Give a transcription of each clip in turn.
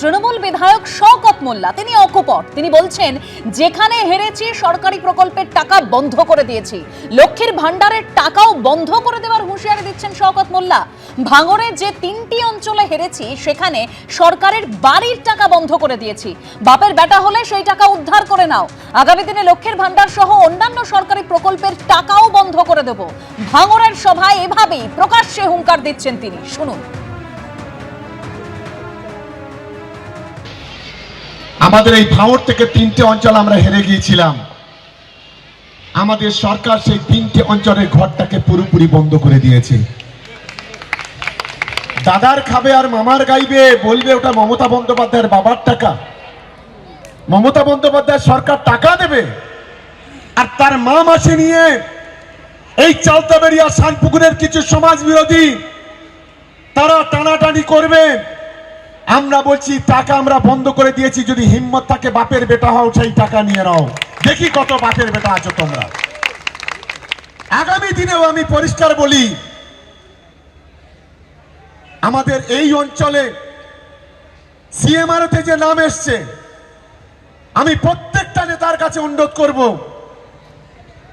তৃণমূল বিধায়ক শওকত মোল্লা। তিনি অকপট। তিনি বলছেন, যেখানে হেরেছি, সরকারি প্রকল্পের টাকা বন্ধ করে দিয়েছি। লক্ষ্মীর ভান্ডারের টাকাও বন্ধ করে দেওয়ার হুঁশিয়ারি দিচ্ছেন শওকত মোল্লা। ভাঙরে যে তিনটি অঞ্চলে হেরেছি, সেখানে সরকারের বাড়ির টাকা বন্ধ করে দিয়েছি। বাপের বেটা হলে সেই টাকা উদ্ধার করে নাও। আগামী দিনে লক্ষ্মীর ভান্ডার সহ অন্যান্য সরকারি প্রকল্পের টাকাও বন্ধ করে দেব। ভাঙরের সভায় এভাবেই প্রকাশ্যে হুঙ্কার দিচ্ছেন তিনি। শুনুন। আমাদের এই ভাঙড় থেকে তিনটে অঞ্চল আমরা হেরে গিয়েছিলাম। আমাদের সরকার সেই তিনটে অঞ্চলের ঘরটাকে পুরোপুরি বন্ধ করে দিয়েছে। দাদার খাবে আর মামার গাইবে, বলবে ওটা মমতা বন্দ্যোপাধ্যায়ের বাবার টাকা। মমতা বন্দ্যোপাধ্যায় সরকার টাকা দেবে। আর তার মা মাসে নিয়ে এই চালতাবেরিয়া শানপুকুরের কিছু সমাজ বিরোধী তারা টানাটানি করবে। আমরা বলছি, টাকা আমরা বন্ধ করে দিয়েছি, যদি হিম্মত থাকে, বাপের বেটা হও, সেই টাকা নিয়ে নাও। দেখি কত বাপের বেটা আছো তোমরা। আগামী দিনেও আমি পরিষ্কার বলি, আমাদের এই অঞ্চলে সিএমআরতে যে নাম এসছে, আমি প্রত্যেকটা নেতার কাছে অনুরোধ করব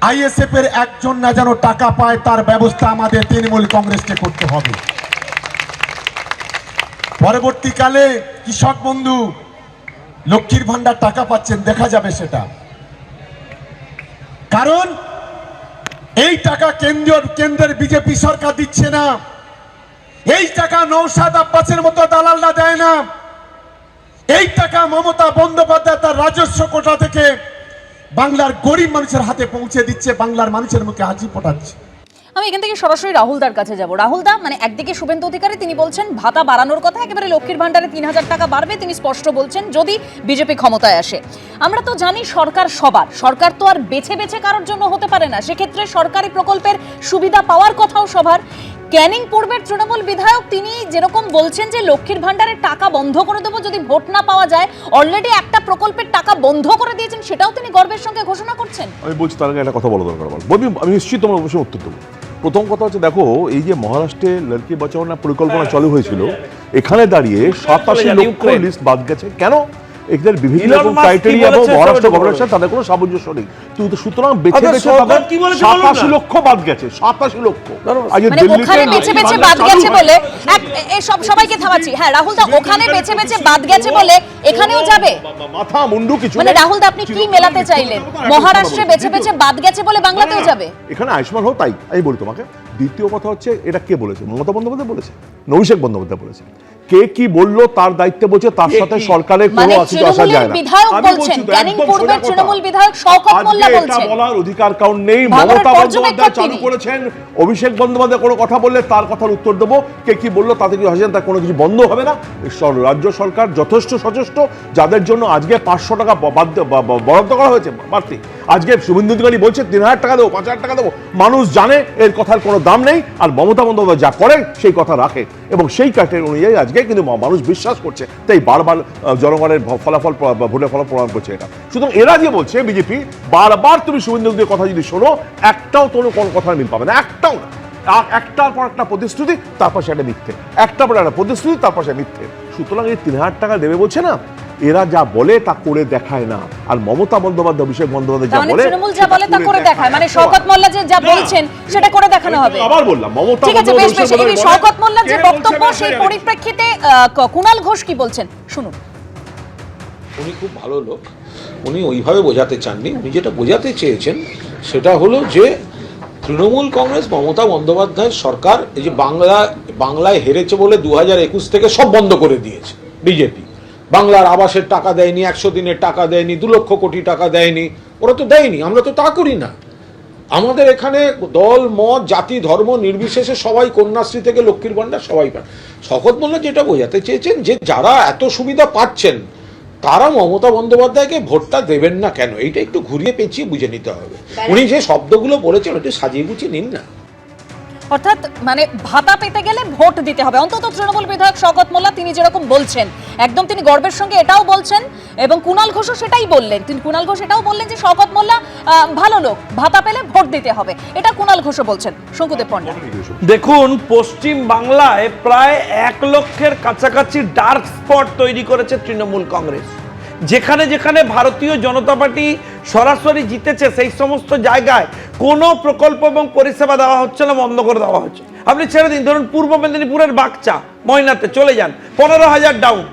আইএসএফ এর একজন না যেন টাকা পায়, তার ব্যবস্থা আমাদের তৃণমূল কংগ্রেসকে করতে হবে। পরবর্তীকালে কৃষক বন্ধু লক্ষ্মীর ভান্ডার টাকা পাচ্ছেন, দেখা যাবে সেটা। কারণ এই টাকা কেন্দ্রীয় কেন্দ্রের বিজেপি সরকার দিচ্ছে না। এই টাকা নৌসাদ আব্বাসের মতো দালালরা দেয় না। এই টাকা মমতা বন্দ্যোপাধ্যায় তার রাজস্ব কোটা থেকে বাংলার গরিব মানুষের হাতে পৌঁছে দিচ্ছে, বাংলার মানুষের মুখে হাসি ফোটাচ্ছে। আমি এখান থেকে সরাসরি রাহুলদার কাছে যাব। রাহুলদা মানে একদিকে শুভেন্দু অধিকারী, তিনি বলছেন, ভাতা বাড়ানোর কথা, একেবারে লক্ষ্মীর ভান্ডারে তিন হাজার টাকা বাড়বে, তিনি স্পষ্ট বলছেন, যদি বিজেপি ক্ষমতায় আসে। আমরা তো জানি সরকার সবার, সরকার তো আর বেছে বেছে কারোর জন্য হতে পারে না। সেক্ষেত্রে সরকারি প্রকল্পের সুবিধা পাওয়ার কথাও সবার। ক্যানিং পূর্বের তৃণমূল বিধায়ক তিনি যেরকম বলছেন যে লক্ষ্মীর ভান্ডারের টাকা বন্ধ করে দেবো যদি ভোট না পাওয়া যায় অলরেডি একটা প্রকল্পের টাকা বন্ধ করে দিয়েছেন সেটাও তিনি গর্বের সঙ্গে ঘোষণা করছেন। আমি বলছি তার আগে একটা কথা বলা দরকার আমার। বলবি আমি নিশ্চিত তোমার অবশ্যই উত্তর দেবো। প্রথম কথা হচ্ছে দেখো এই যে মহারাষ্ট্রে লড়কি বাঁচাও না পরিকল্পনা চালু হয়েছিল এখানে দাঁড়িয়ে সাতাশি লক্ষ লিস্ট বাদ গেছে। কেন? এদের বিভিন্ন ক্রাইটেরিয়া এবং মহারাষ্ট্র গভর্নমেন্টের সাথে তাদের কোনো সামঞ্জস্য নেই। কিন্তু সুতরাং বেছে আচ্ছা, বেছে সরকার তাদের কি বলেছে বলুন না। সাতাশি লক্ষ বাদ গেছে সাতাশি লক্ষ। মানে ওখানে বেছে বেছে বাদ গেছে বলে সব সবাইকে থামাচ্ছি। হ্যাঁ রাহুল দা ওখানে বেছে বেছে বাদ গেছে বলে এখানেও যাবে। মাথা মুন্ডু কিছু মানে রাহুল দা আপনি কি মেলাতে চাইলেন? মহারাষ্ট্রে বেছে বেছে বাদ গেছে বলে বাংলাতেও যাবে। এখানে আয়ুষ্মান হোক তাই আমি বলি তোমাকে। দ্বিতীয় কথা হচ্ছে এটা কে বলেছে? মমতা বন্দ্যোপাধ্যায় বলেছে নৌশেখ বন্দ্যোপাধ্যায় বলেছে। কে কি বলল তার দায়িত্বে বলছে তার সাথে সরকারের কোনো মানে আসা যায় না। বিধায়ক বলছেন, ক্যানিং পূর্বের তৃণমূল বিধায়ক শওকত মোল্লা এটা বলছেন। বলার অধিকার কারণ নেই। মমতা বন্দ্যোপাধ্যায় চালু করেছেন। অভিষেক বন্দ্যোপাধ্যায় কোনো কথা বললে তার কথার উত্তর দেবো। কে কি বলল তাতে কি হাসেন তার কোনো কিছু বন্ধ হবে না। রাজ্য সরকার যথেষ্ট সচেষ্ট যাদের জন্য আজকে পাঁচশো টাকা বরাদ্দ করা হয়েছে। বাড়তি। আজকে শুভেন্দু অধিকারী বলছে তিন হাজার টাকা দেবো পাঁচ হাজার টাকা দেবো। মানুষ জানে এর কথার কোনো দাম নেই। আর মমতা বন্দ্যোপাধ্যায় যা করে সেই কথা রাখে। এবং সেই কাঠের অনুযায়ী আজকে কিন্তু মানুষ বিশ্বাস করছে। তাই বারবার জনগণের ফলাফল ভোটের ফলাফল প্রমাণ করছে এটা। সুতরাং এরা যে বলছে বিজেপি বারবার তুমি শুভেন্দু অধিকারীর কথা যদি শোনো একটাও কোনো কোনো কথার মিল পাবে না একটাও না। একটার পর একটা প্রতিশ্রুতি তারপর সেটা মিথ্যে। একটার পর একটা প্রতিশ্রুতি তারপর সেটা মিথ্যে। সুতরাং এই তিন হাজার টাকা দেবে বলছে না এরা যা বলে তা করে দেখায় না। আর মমতা বন্দ্যোপাধ্যায় অভিষেক বন্দ্যোপাধ্যায় যা মানে বলে তৃণমূল যা বলে তা করে দেখায় মানে শওকত মোল্লা যে যা বলছেন সেটা করে দেখানো হবে। আবার বললাম মমতা ঠিক আছে বেশ বেশ এই শওকত যে বক্তব্য সেই পরিপ্রেক্ষিতে কুণাল ঘোষ কি বলছেন? শুনুন। উনি খুব ভালো লোক। উনি ওইভাবে বোঝাতে চাননি। উনি যেটা বোঝাতে চেয়েছেন সেটা হলো যে তৃণমূল কংগ্রেস, মমতা বন্দ্যোপাধ্যায়ের সরকার এই যে বাংলা, বাংলায় হেরেছে বলে দু হাজার একুশ থেকে সব বন্ধ করে দিয়েছে বিজেপি। বাংলার আবাসের টাকা দেয়নি, একশো দিনের টাকা দেয়নি, দু লক্ষ কোটি টাকা দেয়নি। ওরা তো দেয়নি, আমরা তো তা করি না। আমাদের এখানে দল, মত, জাতি, ধর্ম নির্বিশেষে সবাই কন্যাশ্রী থেকে লক্ষ্মীর ভাণ্ডার সবাই পান শকত মোল্লা যেটা বোঝাতে চেয়েছেন যে যারা এত সুবিধা পাচ্ছেন তারা মমতা বন্দ্যোপাধ্যায়কে ভোটটা দেবেন না কেন? এইটা একটু ঘুরিয়ে পেঁচিয়ে বুঝে নিতে হবে। উনি যে শব্দগুলো বলেছেন ওটা সাজিয়ে গুছিয়ে নিন না। অর্থাৎ মানে ভাতা পেতে গেলে ভোট দিতে হবে। অন্তত তৃণমূল বিধায়ক শওকত মোল্লা তিনি যেরকম বলছেন, একদম তিনি গর্বের সঙ্গে এটাও বলছেন এবং কুণাল ঘোষও সেটাই বললেন। তিনি কুণাল ঘোষ এটাও বললেন যে শওকত মোল্লা ভালো লোক, ভাতা পেলে ভোট দিতে হবে। এটা কুণাল ঘোষও বলছেন। শঙ্কুদেব পণ্ডা দেখুন, পশ্চিম বাংলায় প্রায় এক লক্ষের কাছাকাছি ডার্ক স্পট তৈরি করেছে তৃণমূল কংগ্রেস। যেখানে যেখানে ভারতীয় জনতা পার্টি সরাসরি জিতেছে, সেই সমস্ত জায়গায় কোনো প্রকল্প এবং পরিষেবা দেওয়া হচ্ছে না, বন্ধ করে দেওয়া হচ্ছে। আপনি ছেড়ে দিন, ধরুন পূর্ব মেদিনীপুরের বাগচা, ময়নাতে চলে যান, পনেরো হাজার ডাউন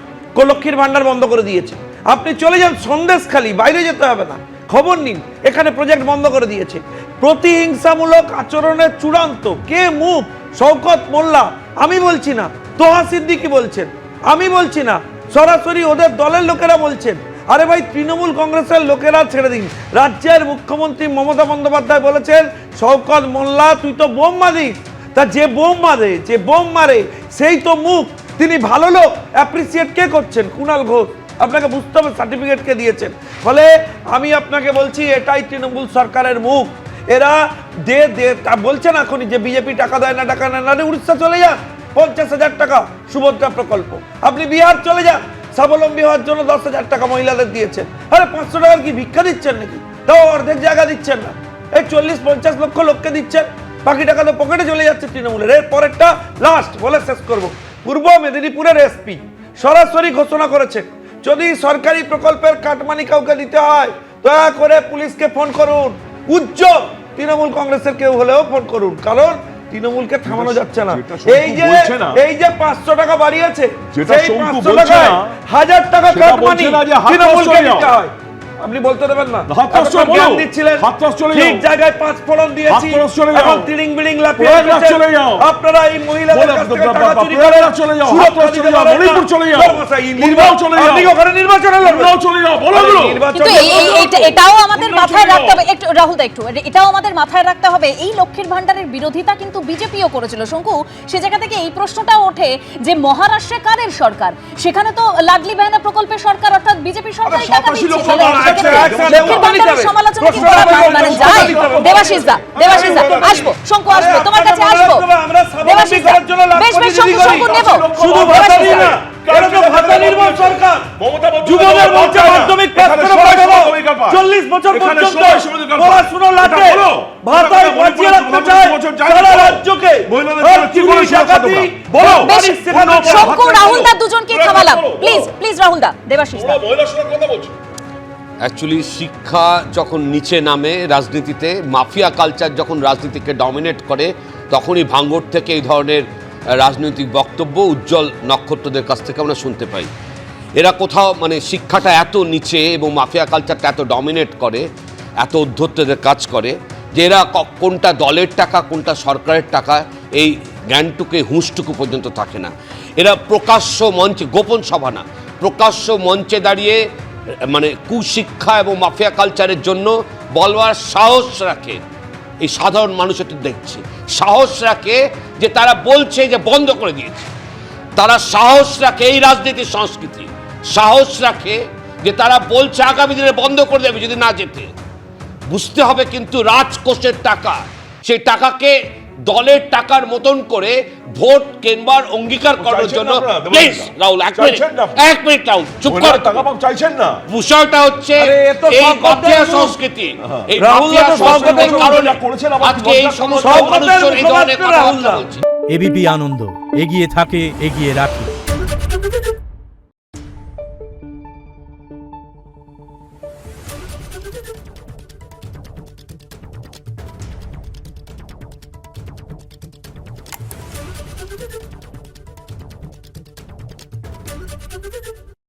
লক্ষ্মীর ভান্ডার বন্ধ করে দিয়েছে। আপনি চলে যান সন্দেশখালি, বাইরে যেতে হবে না। খবর নিন, এখানে প্রজেক্ট বন্ধ করে দিয়েছে। প্রতিহিংসামূলক আচরণের চূড়ান্ত, কে মুখ? শওকত মোল্লা, আমি বলছি না। তোহা সিদ্দিকি বলছেন, আমি বলছি না। সরাসরি ওদের দলের লোকেরা বলছেন আরে ভাই, তৃণমূল কংগ্রেসের লোকেরা ছেড়ে দিন। রাজ্যের মুখ্যমন্ত্রী মমতা বন্দ্যোপাধ্যায় বলেছেন, শওকত মোল্লা, তুই তো বোম মারিস। তা যে বোম মারে, যে বোম মারে, সেই তো মুখ। তিনি ভালো লোক অ্যাপ্রিসিয়েট কে করছেন? কুণাল ঘোষ। আপনাকে বুঝতে হবে সার্টিফিকেট কে দিয়েছেন। ফলে আমি আপনাকে বলছি, এটাই তৃণমূল সরকারের মুখ। এরা দে দে বলছেন এখনই যে বিজেপি টাকা দেয় না, টাকা নেয় না। উড়িষ্যা চলে যান। পঞ্চাশ হাজার টাকা সুভদ্রা প্রকল্প। আপনি বিহার চলে যান। স্বাবলম্বী হওয়ার জন্য দশ হাজার টাকা মহিলাদের দিয়েছেন। আরে পাঁচশো টাকার কি ভিক্ষা দিচ্ছেন নাকি? তাও অর্ধেক জায়গা দিচ্ছেন না। এই চল্লিশ, পঞ্চাশ লক্ষ লোককে দিচ্ছেন। বাকি টাকা তো পকেটে চলে যাচ্ছে তৃণমূলের। এর পরেরটা লাস্ট বলে শেষ করব। পূর্ব মেদিনীপুরের এসপি সরাসরি ঘোষণা করেছে যদি সরকারি প্রকল্পের কাটমানি কাউকে দিতে হয়, দয়া করে পুলিশকে ফোন করুন। উজ্জ্বল, তৃণমূল কংগ্রেসের কেউ হলেও ফোন করুন। কারণ তৃণমূলকে থামানো যাচ্ছে না। এই যে। এই যে পাঁচশো টাকা বাড়িয়েছে সেই পাঁচশো টাকায় হাজার টাকা কাটমানি তৃণমূলকে দিতে হয়। আপনি বলতে দেবেন না। জ্ঞান দিচ্ছিলেন। ঠিক জায়গায় পাঁচ ফোড়ন দিয়েছি। এখন তিলিং বিলিং লাফিয়ে চলে যাও। আপনারা এই মহিলাদের কাছ থেকে টাকা চুরি প্রয়াগরাজ চলে যাও, সুরক্ষা চলে যাও, মণিপুর চলে যাও, নির্বাচন- চলে যাও। আপনি ওখানে নির্বাচনে লড়বেন। চলে যাও, বলো আরে কিন্তু এই- এই- এইটা- এটাও আমাদের মাথায় রাখতে হবে। একটু রাহুল দা একটু। এটাও আমাদের মাথায় রাখতে হবে। এই লক্ষ্মীর ভান্ডারের বিরোধিতা কিন্তু বিজেপিও করেছিল। শঙ্কু সে জায়গা থেকে এই প্রশ্নটা ওঠে যে মহারাষ্ট্রে কাদের সরকার? সেখানে তো লাডলি বেহানা প্রকল্পের সরকার অর্থাৎ বিজেপি টাকা দিচ্ছে। মানে। দেবাশিস দা দেবাশিস দা আসব শঙ্কু আসব তোমার কাছে আসব। দেবাশিস দা করার জন্য লাখ বেশ বেশ শঙ্কু শঙ্কু নেব। শুধু দা। না বন্দ্যোপাধ্যায় যুবদের বলছে মাধ্যমিক পাস করে পাঠাবো চল্লিশ বছর পর্যন্ত। পড়াশুনো লাগে এটা বাঁচিয়ে রাখতে চায় সারা রাজ্যকে চুরি ডাকাতি, বলো। শঙ্কু রাহুল দা দুজনকে থামালাম প্লিজ প্লিজ রাহুল দা দেবাশিস দা মহিলা কথা বলছো অ্যাকচুয়ালি শিক্ষা যখন নিচে নামে রাজনীতিতে, মাফিয়া কালচার যখন রাজনীতিকে ডমিনেট করে, তখনই ভাঙ্গর থেকে এই ধরনের রাজনৈতিক বক্তব্য উজ্জ্বল নক্ষত্রদের কাছ থেকে আমরা শুনতে পাই। এরা কোথাও মানে শিক্ষাটা এত নিচে এবং মাফিয়া কালচারটা এত ডমিনেট করে, এত অধ্যত্তদের কাজ করে, যে এরা কোনটা দলের টাকা, কোনটা সরকারের টাকা, এই জ্ঞানটুকু হুঁশটুকু পর্যন্ত থাকে না। এরা প্রকাশ্য মঞ্চে, গোপন সভা না, প্রকাশ্য মঞ্চে দাঁড়িয়ে মানে কুশিক্ষা এবং মাফিয়া কালচারের জন্য বলবার সাহস রাখে। এই সাধারণ মানুষ একটু দেখছে। সাহস রাখে যে তারা বলছে যে বন্ধ করে দিয়েছে। তারা সাহস রাখে এই রাজনীতির সংস্কৃতি। সাহস রাখে যে তারা বলছে আগামী দিনে বন্ধ করে দেবে যদি না যেতে। বুঝতে হবে কিন্তু রাজকোষের টাকা, সেই টাকাকে দলের টাকার মতন করে ভোট কেনবার অঙ্গীকার করার জন্য প্লিজ রাহুল এক মিনিট এক মিনিট রাহুল চুপ করো। চাইছেন না। বিষয়টা হচ্ছে আরে এ তো এই মাফিয়া সংস্কৃতি এই রাহুল মাফিয়া তো সংস্কৃতির কারণে করেছেন আজকে এই সমস্ত মানুষজন এই ধরনের দা। বলছে। এবিপি আনন্দ এগিয়ে থাকে এগিয়ে রাখে।